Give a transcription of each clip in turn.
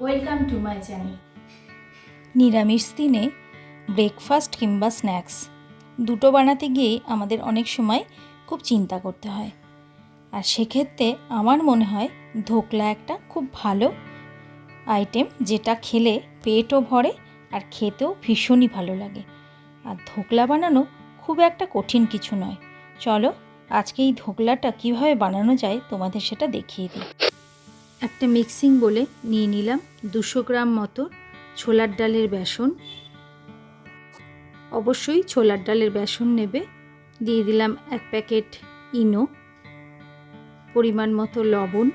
Welcome to my channel নিরামিষ দিনে breakfast কিংবা স্ন্যাক্স দুটো বানাতে গিয়েই আমাদের অনেক সময় খুব চিন্তা করতে হয়। আর সেক্ষেত্রে আমার মনে হয় ধোকলা একটা খুব ভালো আইটেম যেটা খেলে পেটও ভরে আর খেতেও ভীষণই ভালো লাগে। আর ধোকলা বানানো খুব একটা কঠিন কিছু নয়। চলো আজকে এই ধোকলাটা কীভাবে বানানো যায় তোমাদের সেটা দেখিয়ে দিই। একটা মিক্সিং বলে নিয়ে নিলাম দুশো গ্রাম মতো ছোলার ডালের বেসন। অবশ্যই ছোলার ডালের বেসন নেবে। দিয়ে দিলাম এক প্যাকেট ইনো, পরিমাণ মতো লবণ।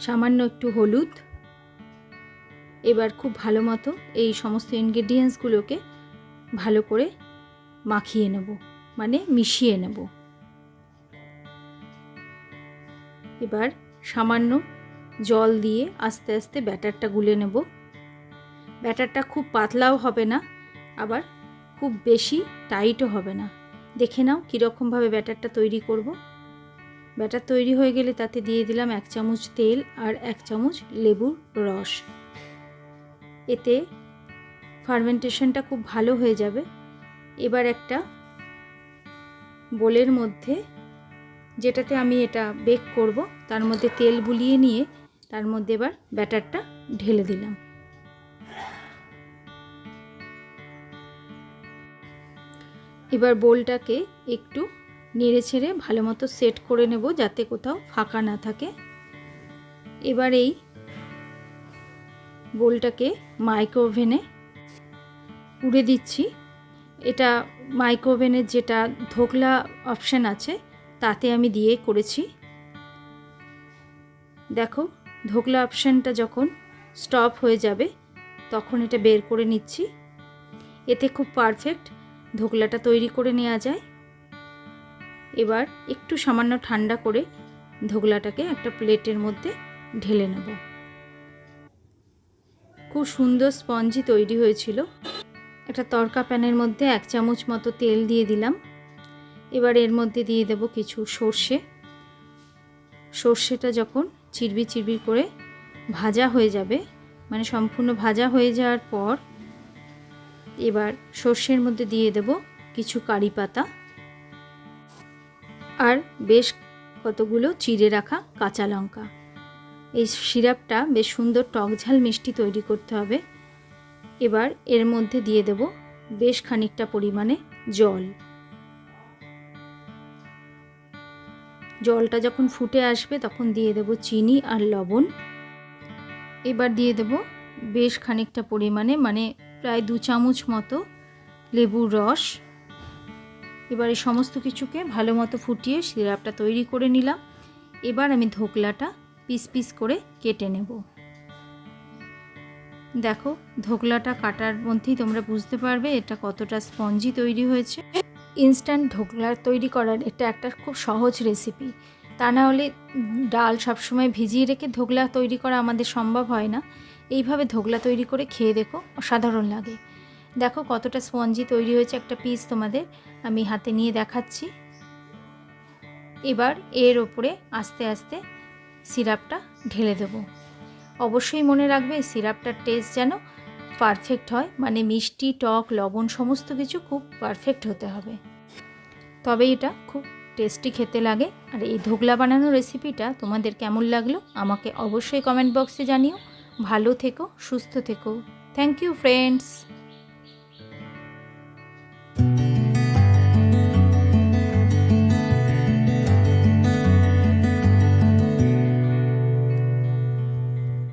সামান্য একটু হলুদ। এবার খুব ভালো মতো এই সমস্ত ইনগ্রেডিয়েন্টসগুলোকে ভালো করে মাখিয়ে নেব মানে মিশিয়ে নেব। এবার সামান্য জল দিয়ে আস্তে আস্তে ব্যাটারটা গুলে নেব। ব্যাটারটা খুব পাতলাও হবে না, আবার খুব বেশি টাইটও হবে না। দেখে নাও কীরকমভাবে ব্যাটারটা তৈরি করব। ব্যাটার তৈরি হয়ে গেলে তাতে দিয়ে দিলাম এক চামচ তেল আর এক চামচ লেবুর রস। এতে ফার্মেন্টেশনটা খুব ভালো হয়ে যাবে। এবার একটা বোলের মধ্যে যেটাতে আমি এটা বেক করব, তার মধ্যে তেল বুলিয়ে নিয়ে তার মধ্যে এবার ব্যাটারটা ঢেলে দিলাম। এবার বোলটাকে একটু নেড়ে ছেড়ে ভালো মতো সেট করে নেব যাতে কোথাও ফাঁকা না থাকে। এবার এই বোলটাকে মাইক্রোওভেনে উড়ে দিচ্ছি। এটা মাইক্রোওভেনের যেটা ধোকলা অপশান আছে তাতে আমি দিয়ে করেছি। দেখো, ধোকলা অপশানটা যখন স্টপ হয়ে যাবে, তখন এটা বের করে নিচ্ছি। এতে খুব পারফেক্ট ধোকলাটা তৈরি করে নেওয়া যায়। এবার একটু সামান্য ঠান্ডা করে ধোকলাটাকে একটা প্লেটের মধ্যে ঢেলে নেব। খুব সুন্দর স্পঞ্জি তৈরি হয়েছিল। একটা তরকা প্যানের মধ্যে এক চামচ মতো তেল দিয়ে দিলাম। এবার এর মধ্যে দিয়ে দেব কিছু সর্ষে। সর্ষেটা যখন চিরবি চিরবি করে ভাজা হয়ে যাবে মানে সম্পূর্ণ ভাজা হয়ে যাওয়ার পর এবার সর্ষের মধ্যে দিয়ে দেব কিছু কারি পাতা আর বেশ কতগুলো চিড়ে রাখা কাঁচা লঙ্কা। এই সিরাপটা বেশ সুন্দর টকঝাল মিষ্টি তৈরি করতে হবে। এবার এর মধ্যে দিয়ে দেব বেশ খানিকটা পরিমাণে জল। জলটা যখন ফুটে আসবে তখন দিয়ে দেব চিনি আর লবণ। এবার দিয়ে দেব বেশ খানিকটা পরিমাণে মানে প্রায় দু চামচ মতো লেবুর রস। এবার এই সমস্ত কিছুকে ভালো মতো ফুটিয়ে সিরাপটা তৈরি করে নিলাম। এবার আমি ধোকলাটা পিস পিস করে কেটে নেব। দেখো, ধোকলাটা কাটার মধ্যেই তোমরা বুঝতে পারবে এটা কতটা স্পঞ্জি তৈরি হয়েছে। ইনস্ট্যান্ট ঢোকলা তৈরি করার এটা একটা খুব সহজ রেসিপি তা না হলে ডাল সবসময় ভিজিয়ে রেখে ধোকলা তৈরি করা আমাদের সম্ভব হয় না। এইভাবে ধোকলা তৈরি করে খেয়ে দেখো, অসাধারণ লাগে। দেখো কতটা স্পঞ্জি তৈরি হয়েছে একটা পিস তোমাদের, আমি হাতে নিয়ে দেখাচ্ছি। এবার এর ওপরে আস্তে আস্তে সিরাপটা ঢেলে দেব। অবশ্যই মনে রাখবে সিরাপটার টেস্ট যেন পারফেক্ট হয় মানে মিষ্টি, টক, লবণ সমস্ত কিছু খুব পারফেক্ট হতে হবে। তবে এটা খুব টেস্টি খেতে লাগে। আর এই ধোকলা বানানোর রেসিপিটা তোমাদের কেমন লাগল আমাকে অবশ্যই কমেন্ট বক্সে জানিও। ভালো থেকো, সুস্থ থেকো। Thank you friends